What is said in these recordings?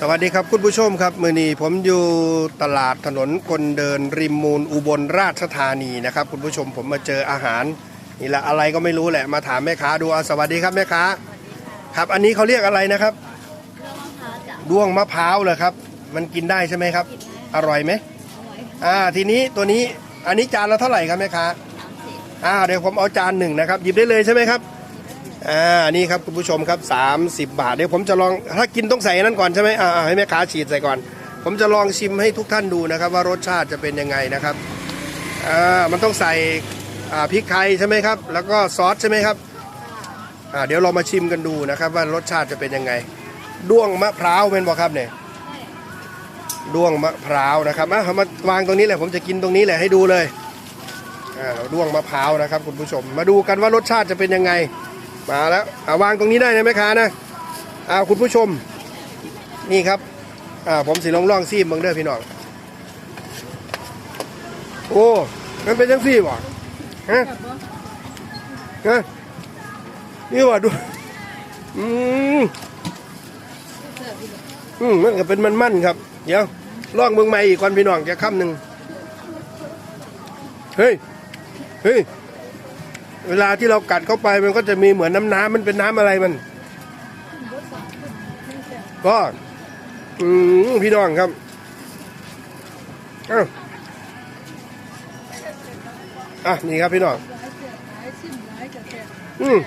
สวัสดีครับคุณผู้ชมครับ มือนี้ผมอยู่ตลาดถนนคนเดินริมมูลอุบลราชธานีนะครับ คุณผู้ชมผมมาเจออาหารนี่แหละอะไรก็ไม่รู้แหละมาถามแม่ค้าดูเอาสวัสดีครับแม่ค้าครับ อันนี้เขาเรียกอะไรนะครับด้วงมะพร้าวเหรอครับ มันกินได้ใช่ไหมครับ อร่อยไหมอ่าทีนี้ตัวนี้อันนี้จานละเท่าไหร่ครับแม่ค้าอ่าเดี๋ยวผมเอาจานหนึ่งนะครับหยิบได้เลยใช่ไหมครับ อ่านี่ครับคุณผู้ชมครับ 30 บาท เดี๋ยวผมจะลองถ้ากินต้องใส่นั้นก่อนใช่ไหมอ่าให้แม่ค้าฉีดใส่ก่อน ผมจะลองชิมให้ทุกท่านดูนะครับ ว่ารสชาติจะเป็นยังไงนะครับอ่ามันต้องใส่อ่าพริกไทยใช่ไหมครับ แล้วก็ซอสใช่ไหมครับอ่าเดี๋ยวเรามาชิมกันดูนะครับ ว่ารสชาติจะเป็นยังไงด้วงมะพร้าวเป็นบ่ครับเนี่ยด้วงมะพร้าวนะครับอะเามาวางตรงนี้แหละผมจะกินตรงนี้แหละให้ดูเลยอ่าด้วงมะพร้าวนะครับ คุณผู้ชม มาดูกันว่ารสชาติจะเป็นยังไง มาแล้วอาวางตรงนี้ได้นะแม่ค้านะอาคุณผู้ชม นี่ครับอ่าผมสิลองลองซีมเบิ่งเด้อพี่น้องโอ้มันเป็นจังซี่บ่ฮะฮะนี่ว่าดูอืมอืมมันก็เป็นมันๆครับ เดี๋ยวล่องเบิ่งใหม่อีกก่อนพี่น้องจะค่ำหนึ่งเฮ้ยเฮ้ย เวลาที่เรากัดเข้าไปมันก็จะมีเหมือนน้ำน้ำมันเป็นน้ำอะไรมัน ก็อืมพี่น้องครับอ้าวอะนี่ครับพี่น้องอืม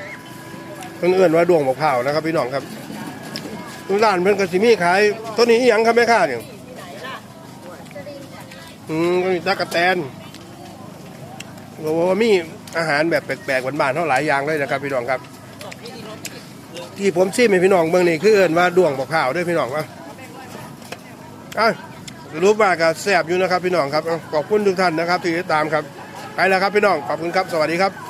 เพิ่นเอื่นว่าดวงมะพร้าวนะครับ พี่น้องครับร้านเพิ่นกสิมีขายตัวนี้อหยังครับแม่ค้าเนี่ยอืมก็มีตะกะแตน บอกว่ามีอาหารแบบแปลกๆหวานๆเท่าหลายอย่างเลยนะครับพี่น้องครับ ที่ผมชิมให้พี่น้องเมืองนี่คือเอิ้นว่าดวงบอกข่าวด้วยพี่น้องว่าอะรู้ว่าก็แสบอยู่นะครับพี่น้องครับขอบคุณทุกท่านนะครับที่ติดตามครับไปแล้วครับพี่น้องขอบคุณครับสวัสดีครับ